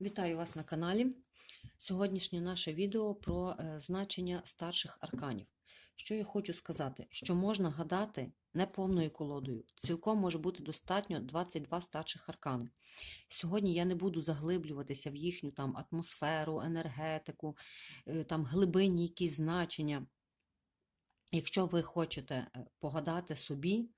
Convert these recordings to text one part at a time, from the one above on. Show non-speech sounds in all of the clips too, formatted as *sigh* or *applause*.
Вітаю вас на каналі. Сьогоднішнє наше відео про е, значення старших арканів. Що я хочу сказати, що можна гадати не повною колодою. Цілком може бути достатньо 22 старших аркани. Сьогодні я не буду заглиблюватися в їхню там атмосферу, енергетику, е, там глибинні якісь значення. Якщо ви хочете е, погадати собі,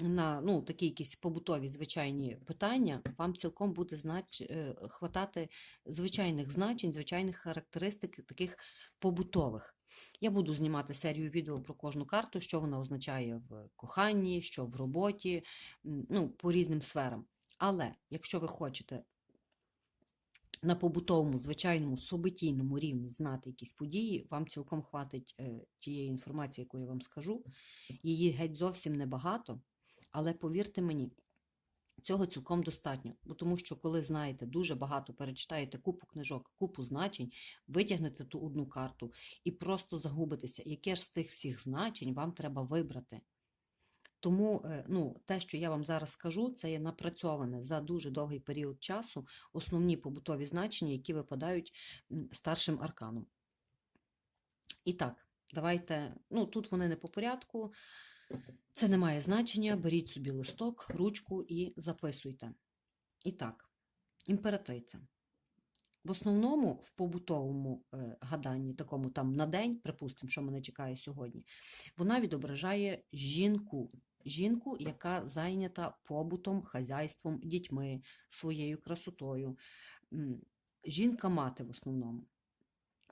на ну, такі якісь побутові звичайні питання, вам цілком буде знач... е, хватати звичайних значень, звичайних характеристик, таких побутових. Я буду знімати серію відео про кожну карту, що вона означає в коханні, що в роботі, ну, по різним сферам. Але якщо ви хочете на побутовому, звичайному, событійному рівні знати якісь події, вам цілком хватить е, тієї інформації, яку я вам скажу. Її геть зовсім небагато. Але повірте мені, цього цілком достатньо. Бо тому що, коли знаєте дуже багато, перечитаєте купу книжок, купу значень, витягнете ту одну карту і просто загубитеся, яке ж з тих всіх значень вам треба вибрати. Тому е, ну, те, що я вам зараз скажу, це є напрацьоване за дуже довгий період часу основні побутові значення, які випадають старшим арканом. І так, давайте, ну тут вони не по порядку. Це не має значення. Беріть собі листок, ручку і записуйте. І так, імператриця. В основному в побутовому е, гаданні, такому там на день, припустимо, що мене чекає сьогодні, вона відображає жінку. Жінку, яка зайнята побутом, хазяйством, дітьми, своєю красотою. Жінка-мати в основному.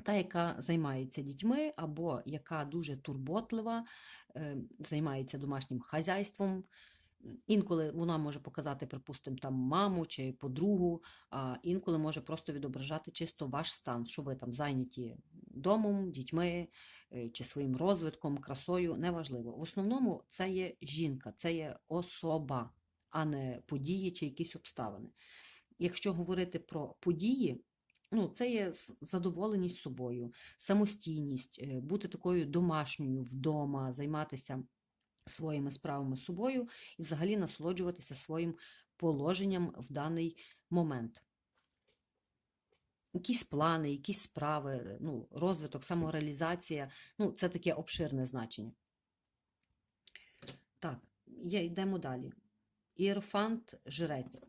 Та, яка займається дітьми, або яка дуже турботлива, е, займається домашнім хазяйством. Інколи вона може показати, припустимо, там маму чи подругу, а інколи може просто відображати чисто ваш стан, що ви там зайняті домом, дітьми е, чи своїм розвитком, красою, неважливо. В основному це є жінка, це є особа, а не події чи якісь обставини. Якщо говорити про події, ну, це є задоволеність собою, самостійність, е, бути такою домашньою вдома, займатися своїми справами собою і взагалі насолоджуватися своїм положенням в даний момент. Якісь плани, якісь справи, е, ну, розвиток, самореалізація ну, це таке обширне значення. Так, йдемо далі. Іерофант жрець.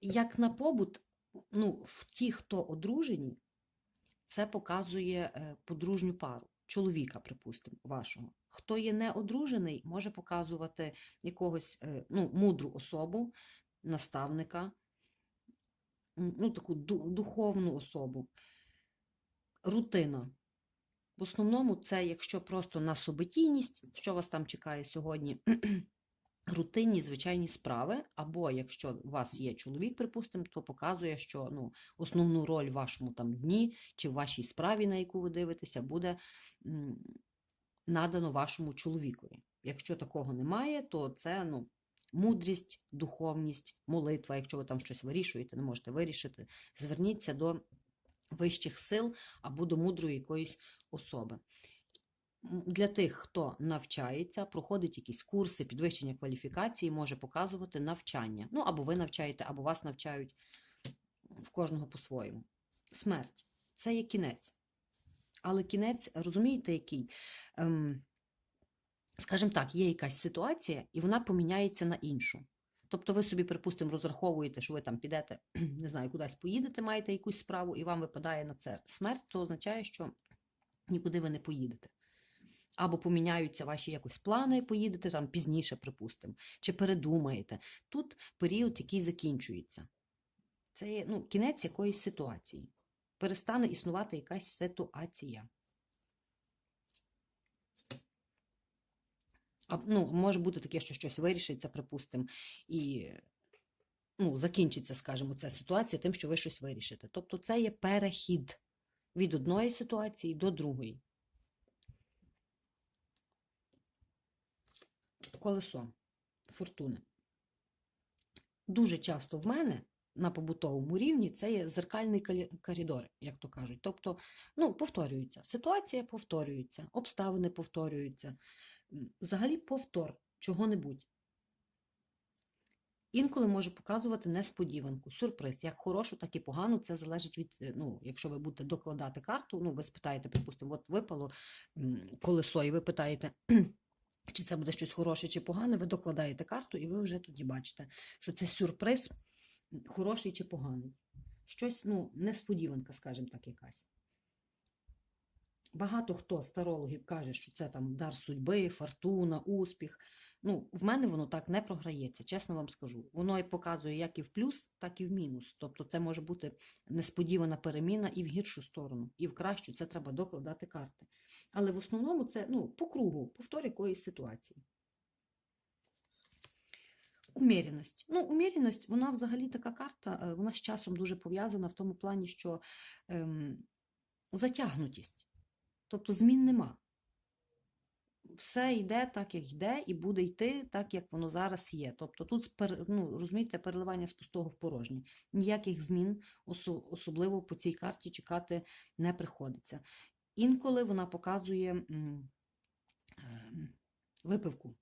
Як на побут, ну, в ті, хто одружені, це показує е, подружню пару, чоловіка, припустимо, вашого. Хто є неодружений, може показувати якогось е, ну, мудру особу, наставника, ну, таку духовну особу. Рутина. В основному це, якщо просто на событійність, що вас там чекає сьогодні, рутинні звичайні справи, або якщо у вас є чоловік, припустимо, то показує, що ну, основну роль в вашому там дні чи в вашій справі, на яку ви дивитеся, буде надано вашому чоловікові. Якщо такого немає, то це ну, мудрість, духовність, молитва. Якщо ви там щось вирішуєте, не можете вирішити, зверніться до вищих сил або до мудрої якоїсь особи. Для тих, хто навчається, проходить якісь курси, підвищення кваліфікації, може показувати навчання. Ну, або ви навчаєте, або вас навчають в кожного по-своєму. Смерть це є кінець. Але кінець, розумієте, який? Ем, скажімо так, є якась ситуація, і вона поміняється на іншу. Тобто ви собі, припустимо, розраховуєте, що ви там підете, *clears throat* не знаю, кудись поїдете, маєте якусь справу, і вам випадає на це смерть, то означає, що нікуди ви не поїдете. Або поміняються ваші якось плани, поїдете там пізніше, припустимо, чи передумаєте. Тут період, який закінчується. Це ну, кінець якоїсь ситуації. Перестане існувати якась ситуація. А, ну, може бути таке, що щось вирішиться, припустимо, і ну, закінчиться, скажімо, ця ситуація тим, що ви щось вирішите. Тобто це є перехід від одної ситуації до другої. Колесо фортуни. Дуже часто в мене на побутовому рівні це є зеркальний коридор, як то кажуть. Тобто, ну, повторюється. Ситуація повторюється, обставини повторюються. Взагалі повтор чого-небудь. Інколи може показувати несподіванку, сюрприз, як хорошу, так і погану. Це залежить від, е, ну, якщо ви будете докладати карту, ну, ви спитаєте, припустимо, от випало колесо, і ви питаєте, чи це буде щось хороше чи погане, ви докладаєте карту, і ви вже тоді бачите, що це сюрприз, хороший чи поганий. Щось, ну, несподіванка, скажімо так, якась. Багато хто з тарологів каже, що це там дар судьби, фортуна, успіх. Ну, в мене воно так не програється, чесно вам скажу. Воно і показує як і в плюс, так і в мінус. Тобто це може бути несподівана переміна і в гіршу сторону, і в кращу це треба докладати карти. Але в основному це ну, по кругу, повтор якоїсь ситуації. Уміряність. Ну, уміряність, вона взагалі така карта, е, вона з часом дуже пов'язана в тому плані, що ем, затягнутість. Тобто змін нема. Все йде так, як йде, і буде йти так, як воно зараз є. Тобто тут, ну, розумієте, переливання з пустого в порожнє. Ніяких змін, особливо по цій карті, чекати не приходиться. Інколи вона показує ем, випивку.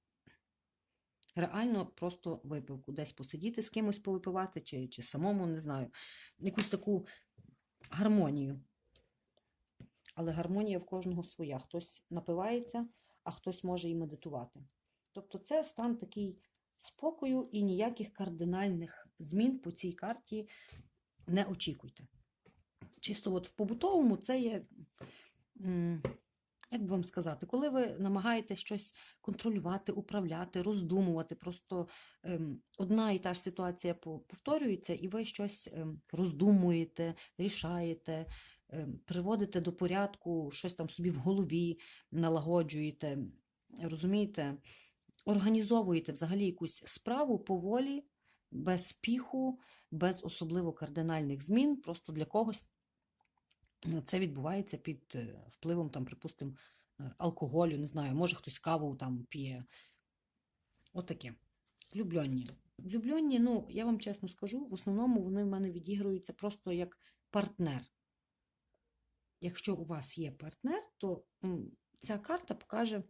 Реально просто випивку. Десь посидіти з кимось повипивати, чи, чи самому, не знаю, якусь таку гармонію. Але гармонія в кожного своя. Хтось напивається, а хтось може і медитувати. Тобто це стан такий спокою і ніяких кардинальних змін по цій карті не очікуйте. Чисто от в побутовому це є, як би вам сказати, коли ви намагаєтесь щось контролювати, управляти, роздумувати, просто ем, одна і та ж ситуація повторюється, і ви щось ем, роздумуєте, рішаєте, приводите до порядку, щось там собі в голові налагоджуєте, розумієте, організовуєте взагалі якусь справу поволі, без спіху, без особливо кардинальних змін, просто для когось е, це відбувається під е, впливом, там, припустимо, е, алкоголю, не знаю, може хтось каву там п'є. Отаке. Влюблені. Влюблені, ну, я вам чесно скажу, в основному вони в мене відігруються просто як партнер. Якщо у вас є партнер, то ця карта покаже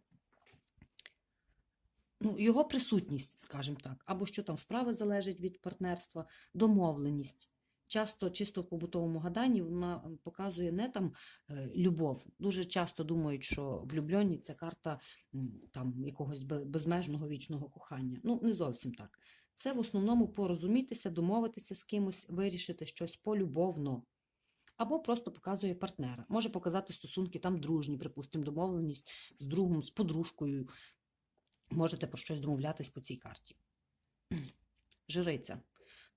ну, його присутність, скажімо так, або що там справи залежать від партнерства, домовленість. Часто, чисто в побутовому гаданні, вона показує не там е, любов. Дуже часто думають, що влюблені це карта там, якогось безмежного вічного кохання. Ну, не зовсім так. Це в основному порозумітися, домовитися з кимось, вирішити щось полюбовно. Або просто показує партнера. Може показати стосунки там дружні, припустимо, домовленість з другом, з подружкою. Можете про щось домовлятись по цій карті. *clears throat* Жриця.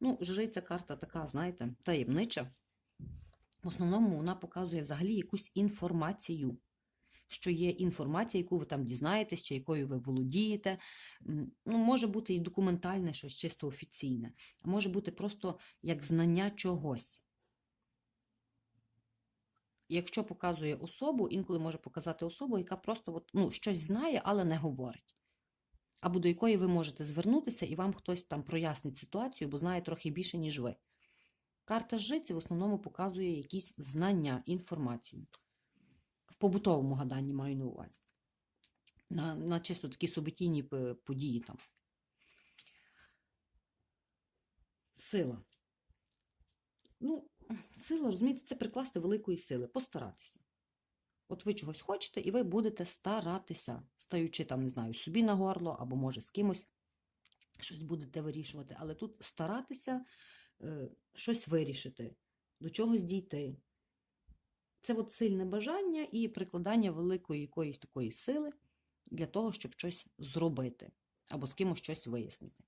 Ну, жриця карта така, знаєте, таємнича. В основному вона показує взагалі якусь інформацію. Що є інформація, яку ви там дізнаєтесь, чи якою ви володієте. Ну, може бути і документальне, щось чисто офіційне, а може бути просто як знання чогось. Якщо показує особу, інколи може показати особу, яка просто от, ну, щось знає, але не говорить. Або до якої ви можете звернутися, і вам хтось там прояснить ситуацію, бо знає трохи більше, ніж ви. Карта жриці в основному показує якісь знання, інформацію. В побутовому гаданні маю на увазі. На, на чисто такі событійні п- події там. Сила. Ну, сила, розумієте, це прикласти великої сили, постаратися. От ви чогось хочете, і ви будете старатися, стаючи там, не знаю, собі на горло, або може з кимось щось будете вирішувати. Але тут старатися е, щось вирішити, до чогось дійти. Це от сильне бажання і прикладання великої якоїсь такої сили для того, щоб щось зробити, або з кимось щось вияснити.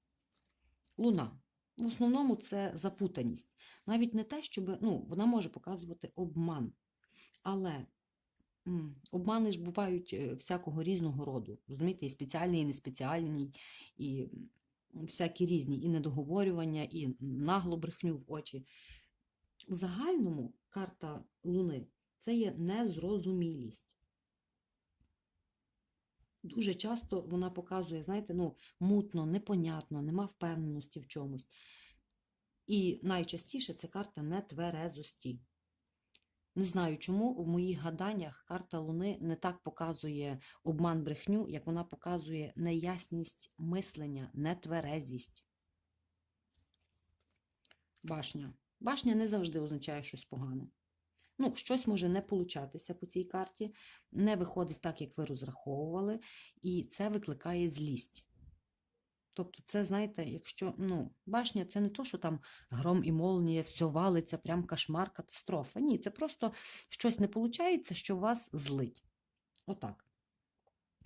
Луна. В основному це запутаність. Навіть не те, щоб ну, вона може показувати обман. Але обмани ж бувають е, всякого різного роду. Розумієте, і спеціальний, і неспеціальний, і всякі різні, і недоговорювання, і наглу брехню в очі. В загальному карта Луни це є незрозумілість. Дуже часто вона показує, знаєте, ну, мутно, непонятно, нема впевненості в чомусь. І найчастіше це карта нетверезості. Не знаю чому в моїх гаданнях карта Луни не так показує обман брехню, як вона показує неясність мислення, нетверезість. Башня. Башня не завжди означає щось погане. Ну, щось може не получатися по цій карті, не виходить так, як ви розраховували, і це викликає злість. Тобто, це, знаєте, якщо ну, башня це не то, що там гром і молнія, все валиться, прям кошмар, катастрофа. Ні, це просто щось не виходить, що вас злить. Отак.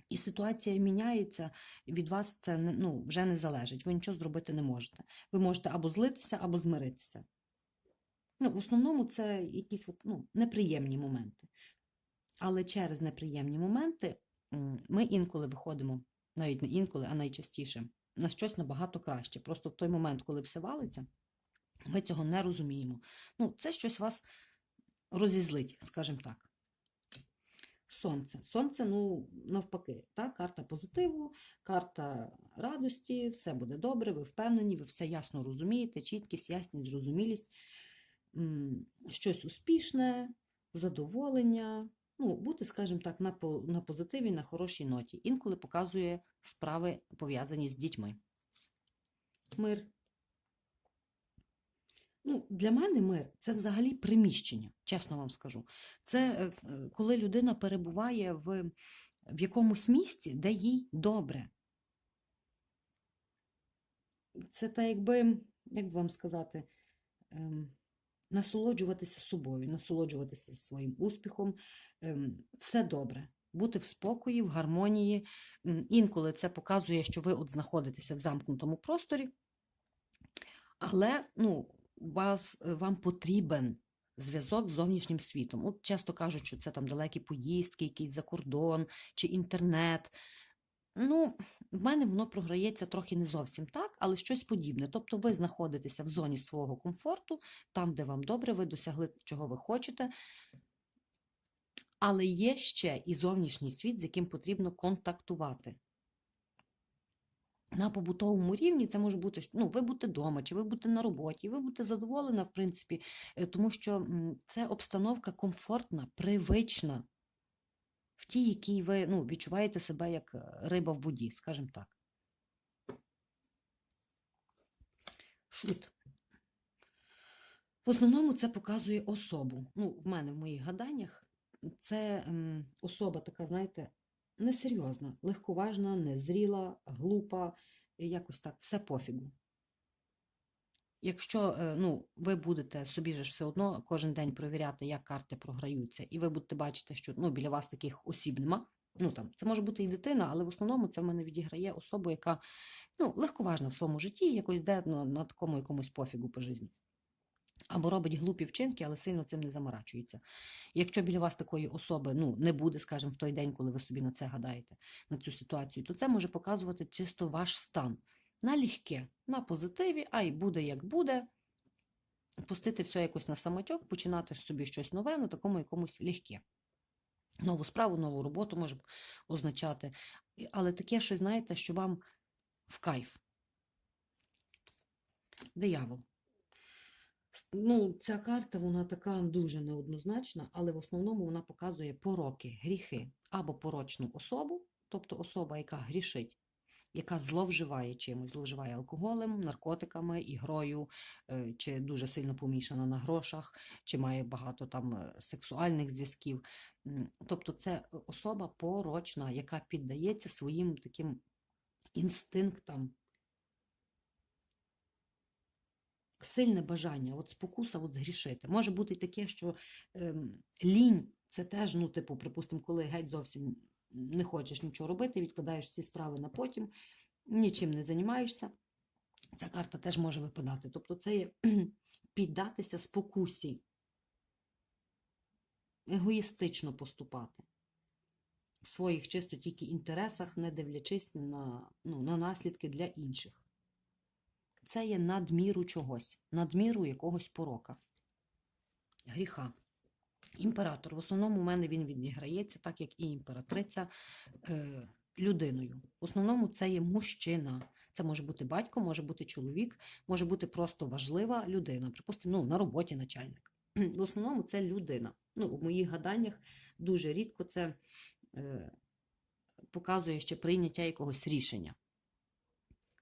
І ситуація міняється, від вас це ну, вже не залежить. Ви нічого зробити не можете. Ви можете або злитися, або змиритися. Ну, в основному це якісь от, ну, неприємні моменти. Але через неприємні моменти ми інколи виходимо, навіть не інколи, а найчастіше, на щось набагато краще. Просто в той момент, коли все валиться, ми цього не розуміємо. Ну, це щось вас розізлить, скажімо так. Сонце. Сонце, ну, навпаки, та, карта позитиву, карта радості, все буде добре, ви впевнені, ви все ясно розумієте, чіткість, ясність, зрозумілість, щось успішне, задоволення. Ну, бути, скажімо так, на, на позитиві, на хорошій ноті. Інколи показує справи, пов'язані з дітьми. Мир. Ну, для мене мир це взагалі приміщення, чесно вам скажу. Це е, коли людина перебуває в, в якомусь місці, де їй добре. Це так, якби, як вам сказати, ем, насолоджуватися собою, насолоджуватися своїм успіхом, ем, все добре. Бути в спокої, в гармонії. Інколи це показує, що ви от знаходитеся в замкнутому просторі, але ну, вас, е, вам потрібен зв'язок з зовнішнім світом. От часто кажуть, що це там далекі поїздки, якийсь за кордон чи інтернет. Ну, в мене воно програється трохи не зовсім так, але щось подібне. Тобто ви знаходитеся в зоні свого комфорту, там, де вам добре, ви досягли, чого ви хочете. Але є ще і зовнішній світ, з яким потрібно контактувати. На побутовому рівні це може бути, ну, ви будете вдома, чи ви будете на роботі, ви будете задоволена, в принципі, е, тому що це обстановка комфортна, привична, в тій, якій ви ну, відчуваєте себе як е, риба в воді, скажімо так. Шут. В основному це показує особу. Ну, в мене в моїх гаданнях це ем, особа така, знаєте, несерйозна, легковажна, незріла, глупа, якось так, все пофігу. Якщо е, ну, ви будете собі ж все одно кожен день перевіряти, як карти програються, і ви будете бачити, що ну, біля вас таких осіб нема. Ну, там, це може бути і дитина, але в основному це в мене відіграє особу, яка ну, легковажна в своєму житті, якось де на, на такому якомусь пофігу по житті. Або робить глупі вчинки, але сильно цим не заморачується. Якщо біля вас такої особи ну, не буде, скажімо, в той день, коли ви собі на це гадаєте, на цю ситуацію, то це може показувати чисто ваш стан. На легке, на позитиві, а й буде як буде. Пустити все якось на самотьок, починати собі щось нове, на такому якомусь легке. Нову справу, нову роботу може означати. Але таке щось, знаєте, що вам в кайф. Диявол. Ну, ця карта, вона така дуже неоднозначна, але в основному вона показує пороки, гріхи або порочну особу, тобто особа, яка грішить, яка зловживає чимось, зловживає алкоголем, наркотиками, ігрою, е, чи дуже сильно помішана на грошах, чи має багато там е, сексуальних зв'язків. Тобто це особа порочна, яка піддається своїм таким інстинктам, сильне бажання, от спокуса от згрішити. Може бути таке, що ем, лінь це теж, ну, типу, припустимо, коли геть зовсім не хочеш нічого робити, відкладаєш всі справи на потім, нічим не займаєшся. Ця карта теж може випадати. Тобто це є *clears throat* піддатися спокусі, егоїстично поступати в своїх чисто тільки інтересах, не дивлячись на, ну, на наслідки для інших. Це є надміру чогось, надміру якогось порока, гріха. Імператор. В основному у мене він відіграється, так як і імператриця, е, людиною. В основному це є мужчина. Це може бути батько, може бути чоловік, може бути просто важлива людина. Припустимо, ну, на роботі начальник. В основному це людина. Ну, у моїх гаданнях дуже рідко це е, показує ще прийняття якогось рішення.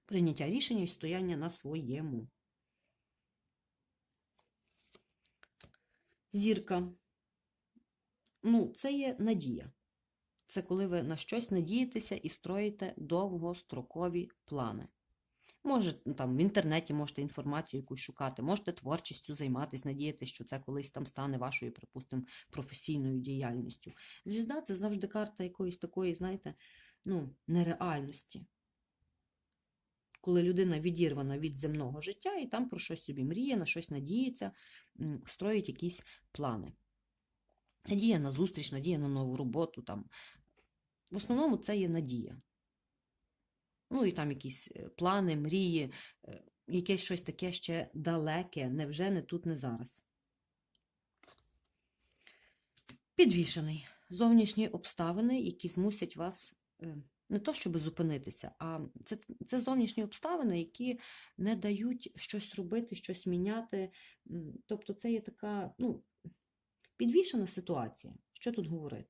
Прийняття рішення і стояння на своєму. Зірка. Ну, це є надія. Це коли ви на щось надієтеся і строїте довгострокові плани. Може, там в інтернеті можете інформацію якусь шукати, можете творчістю займатися, надіятися, що це колись там стане вашою, припустимо, професійною діяльністю. Звізда це завжди карта якоїсь такої, знаєте, ну, нереальності. Коли людина відірвана від земного життя і там про щось собі мріє, на щось надіється, строїть якісь плани. Надія на зустріч, надія на нову роботу. Там. В основному це є надія. Ну і там якісь е, плани, мрії, е, якесь щось таке ще далеке, невже не тут, не зараз. Підвішений. Зовнішні обставини, які змусять вас е, не то, щоб зупинитися, а це, це зовнішні обставини, які не дають щось робити, щось міняти. Тобто це є така, ну, підвішена ситуація. Що тут говорити?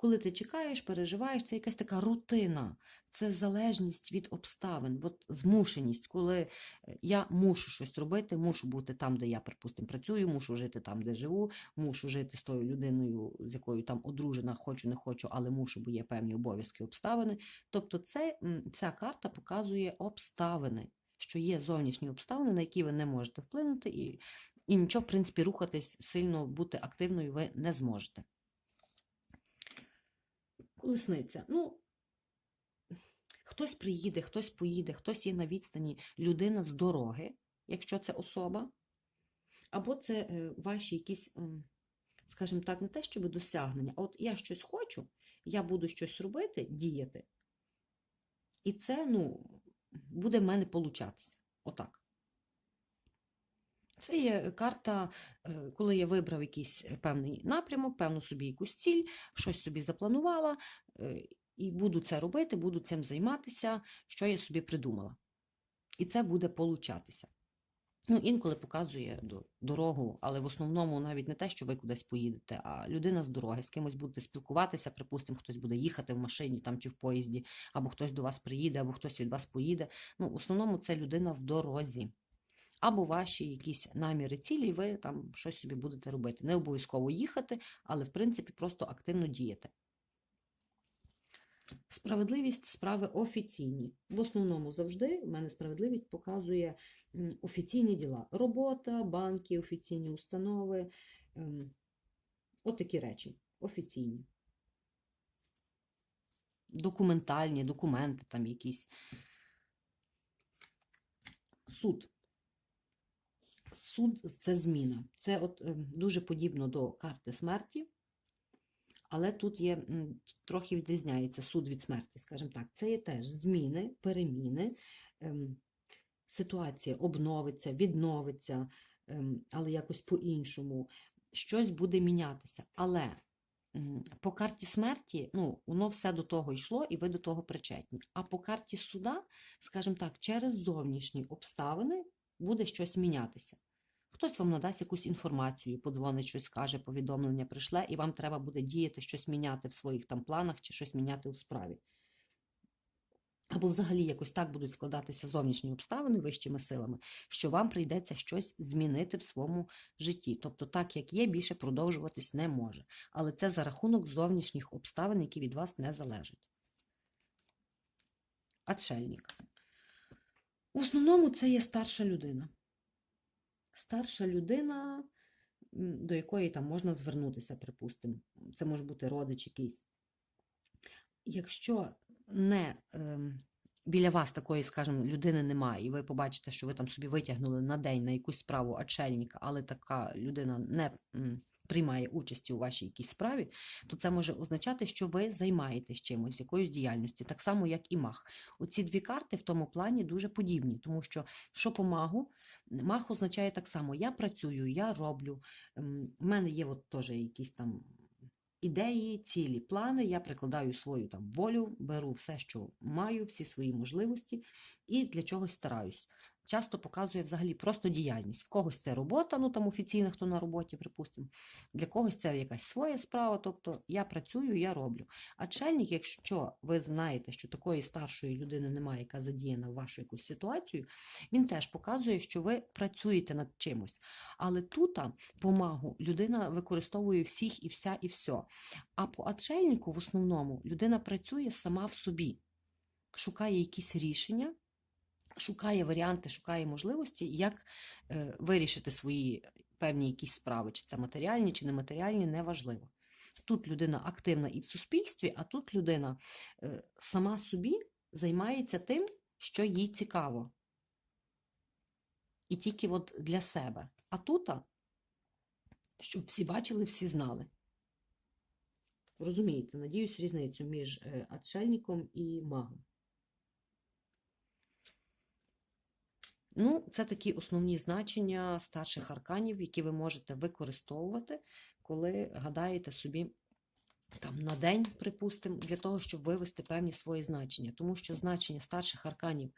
Коли ти чекаєш, переживаєш, це якась така рутина, це залежність від обставин, от змушеність, коли е, я мушу щось робити, мушу бути там, де я, припустимо, працюю, мушу жити там, де живу, мушу жити з тою людиною, з якою там одружена, хочу, не хочу, але мушу, бо є певні обов'язки, обставини. Тобто, це, ця карта показує обставини, що є зовнішні обставини, на які ви не можете вплинути, і, і нічого, в принципі, рухатись сильно, бути активною ви не зможете. Колесниця. Ну, хтось приїде, хтось поїде, хтось є на відстані, людина з дороги, якщо це особа, або це е, ваші якісь, скажімо так, не те, щоб досягнення, а от я щось хочу, я буду щось робити, діяти. І це, ну, буде в мене получатися. Отак. Це є карта, е, коли я вибрав якийсь певний напрямок, певну собі якусь ціль, щось собі запланувала, е, і буду це робити, буду цим займатися, що я собі придумала. І це буде получатися. Ну, інколи показує дорогу, але в основному навіть не те, що ви кудись поїдете, а людина з дороги, з кимось будете спілкуватися, припустимо, хтось буде їхати в машині там чи в поїзді, або хтось до вас приїде, або хтось від вас поїде. Ну, в основному це людина в дорозі. Або ваші якісь наміри цілі, і ви там щось собі будете робити. Не обов'язково їхати, але в принципі просто активно діяти. Справедливість справи офіційні. В основному завжди в мене справедливість показує офіційні діла. Робота, банки, офіційні установи. ем, От речі. Офіційні. Документальні, документи там якісь. Суд. Суд це зміна. Це от ем, дуже подібно до карти смерті. Але тут є трохи відрізняється суд від смерті, скажімо так. Це є теж зміни, переміни, ем, ситуація обновиться, відновиться, ем, але якось по-іншому. Щось буде мінятися. Але по карті смерті, ну, воно все до того йшло, і ви до того причетні. А по карті суда, скажімо так, через зовнішні обставини буде щось мінятися. Хтось вам надасть якусь інформацію, подзвонить, щось скаже, повідомлення прийшле, і вам треба буде діяти, щось міняти в своїх там планах чи щось міняти у справі. Або взагалі якось так будуть складатися зовнішні обставини вищими силами, що вам прийдеться щось змінити в своєму житті. Тобто, так як є, більше продовжуватись не може. Але це за рахунок зовнішніх обставин, які від вас не залежать. Отшельник. В основному це є старша людина старша людина, до якої там можна звернутися, припустимо. Це може бути родич якийсь. Якщо не ем, біля вас такої, скажімо, людини немає, і ви побачите, що ви там собі витягнули на день на якусь справу очельника, але така людина не приймає участі у вашій якійсь справі, то це може означати, що ви займаєтесь чимось, якоюсь діяльністю, так само, як і мах. Оці дві карти в тому плані дуже подібні, тому що що по магу, мах означає так само: я працюю, я роблю. У В мене є от теж якісь там ідеї, цілі, плани. Я прикладаю свою там волю, беру все, що маю, всі свої можливості, і для чогось стараюсь. Часто показує взагалі просто діяльність. В когось це робота, ну там офіційно, хто на роботі, припустимо. Для когось це якась своя справа, тобто я працюю, я роблю. А чельник, якщо ви знаєте, що такої старшої людини немає, яка задіяна в вашу якусь ситуацію, він теж показує, що ви працюєте над чимось. Але тут помагу людина використовує всіх і вся, і все. А по отшельнику в основному людина працює сама в собі, шукає якісь рішення, шукає варіанти, шукає можливості, як е, вирішити свої певні якісь справи, чи це матеріальні, чи нематеріальні, неважливо. Тут людина активна і в суспільстві, а тут людина е, сама собі займається тим, що їй цікаво. І тільки от для себе. А тут, щоб всі бачили, всі знали. Розумієте, надіюсь, різницю між е, отшельником і магом. Ну, це такі основні значення старших арканів, які ви можете використовувати, коли гадаєте собі там на день, припустимо, для того, щоб вивести певні свої значення. Тому що значення старших арканів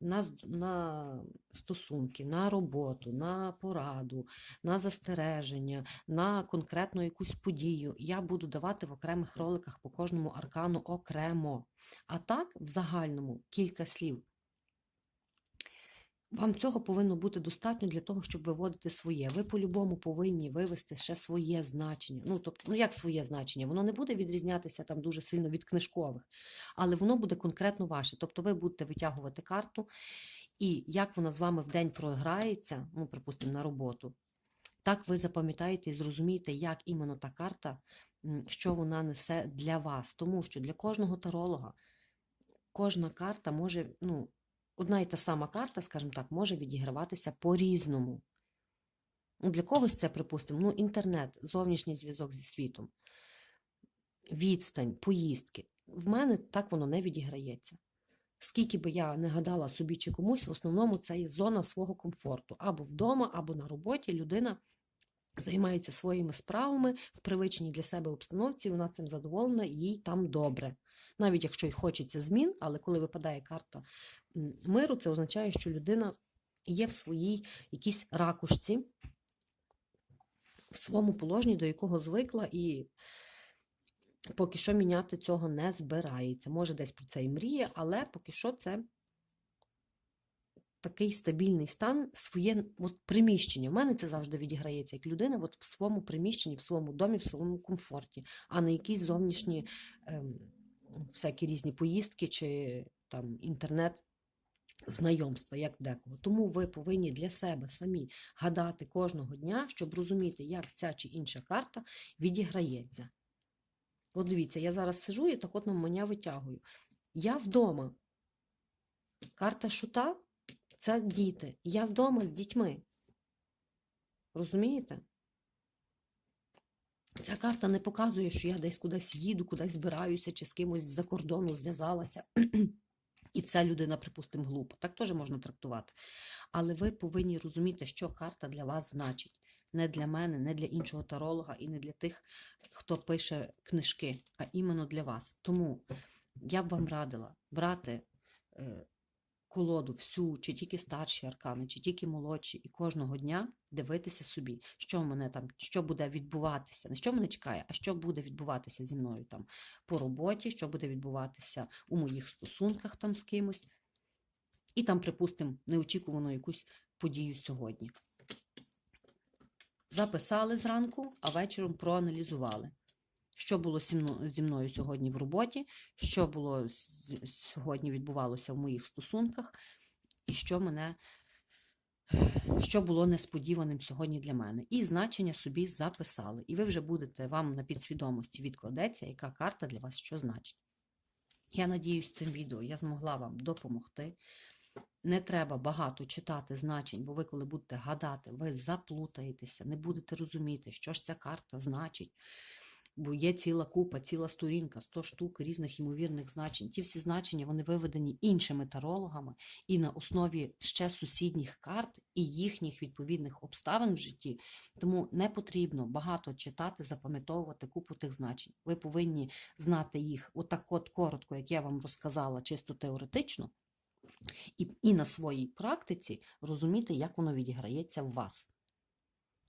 на, на стосунки, на роботу, на пораду, на застереження, на конкретну якусь подію я буду давати в окремих роликах по кожному аркану окремо. А так, в загальному, кілька слів. Вам цього повинно бути достатньо для того, щоб виводити своє. Ви по-любому повинні вивести ще своє значення. Ну, тобто, ну як своє значення? Воно не буде відрізнятися там дуже сильно від книжкових, але воно буде конкретно ваше. Тобто ви будете витягувати карту, і як вона з вами в день програється, ну, припустимо, на роботу, так ви запам'ятаєте і зрозумієте, як іменно та карта, що вона несе для вас. Тому що для кожного таролога кожна карта може, ну, одна і та сама карта, скажімо так, може відіграватися по-різному. Ну, для когось це, припустимо, ну, інтернет, зовнішній зв'язок зі світом, відстань, поїздки. В мене так воно не відіграється. Скільки би я не гадала собі чи комусь, в основному це є зона свого комфорту. Або вдома, або на роботі людина займається своїми справами в привичній для себе обстановці, вона цим задоволена, їй там добре. Навіть якщо й хочеться змін, але коли випадає карта миру, це означає, що людина є в своїй якійсь ракушці, в своєму положенні, до якого звикла, і поки що міняти цього не збирається. Може, десь про це і мріє, але поки що це такий стабільний стан, своє от, приміщення. У мене це завжди відіграється як людина от, в своєму приміщенні, в своєму домі, в своєму комфорті, а не якісь зовнішні ем, всякі різні поїздки чи там інтернет. Знайомства, як декого. Тому ви повинні для себе самі гадати кожного дня, щоб розуміти, як ця чи інша карта відіграється. От дивіться, я зараз сижу і так от на мене витягую. Я вдома. Карта шута це діти. Я вдома з дітьми. Розумієте? Ця карта не показує, що я десь кудись їду, кудись збираюся, чи з кимось з-за кордону зв'язалася. *clears throat* І ця людина, припустимо, глупа. Так теж можна трактувати. Але ви повинні розуміти, що карта для вас значить. Не для мене, не для іншого таролога і не для тих, хто пише книжки, а іменно для вас. Тому я б вам радила брати е, колоду всю, чи тільки старші аркани, чи тільки молодші, і кожного дня дивитися собі, що мене там, що буде відбуватися, не що мене чекає, а що буде відбуватися зі мною там по роботі, що буде відбуватися у моїх стосунках там з кимось. І там, припустимо, неочікувану якусь подію сьогодні. Записали зранку, а вечором проаналізували. Що було зі мною сьогодні в роботі, що було сьогодні відбувалося в моїх стосунках, і що мене що було несподіваним сьогодні для мене. І значення собі записали. І ви вже будете, вам на підсвідомості відкладеться, яка карта для вас що значить. Я надіюсь, цим відео я змогла вам допомогти. Не треба багато читати значень, бо ви, коли будете гадати, ви заплутаєтеся, не будете розуміти, що ж ця карта значить. Бо є ціла купа, ціла сторінка, 100 штук різних ймовірних значень. Ті всі значення вони виведені іншими тарологами і на основі ще сусідніх карт і їхніх відповідних обставин в житті. Тому не потрібно багато читати, запам'ятовувати купу тих значень. Ви повинні знати їх отак от коротко, як я вам розказала, чисто теоретично. і, і на своїй практиці розуміти, як воно відіграється в вас.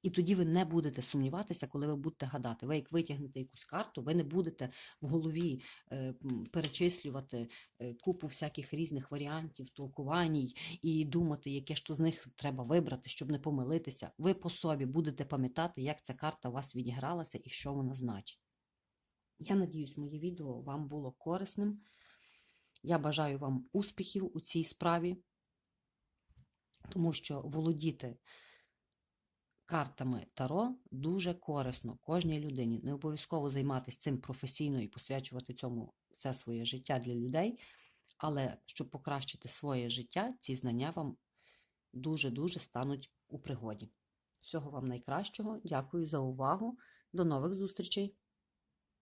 І тоді ви не будете сумніватися, коли ви будете гадати. Ви як витягнете якусь карту, ви не будете в голові е, перечислювати е, купу всяких різних варіантів, толкувань і думати, яке ж то з них треба вибрати, щоб не помилитися. Ви по собі будете пам'ятати, як ця карта у вас відігралася і що вона значить. Я надіюсь, моє відео вам було корисним. Я бажаю вам успіхів у цій справі, тому що володіти картами Таро дуже корисно кожній людині. Не обов'язково займатися цим професійно і посвячувати цьому все своє життя для людей. Але щоб покращити своє життя, ці знання вам дуже-дуже стануть у пригоді. Всього вам найкращого. Дякую за увагу. До нових зустрічей!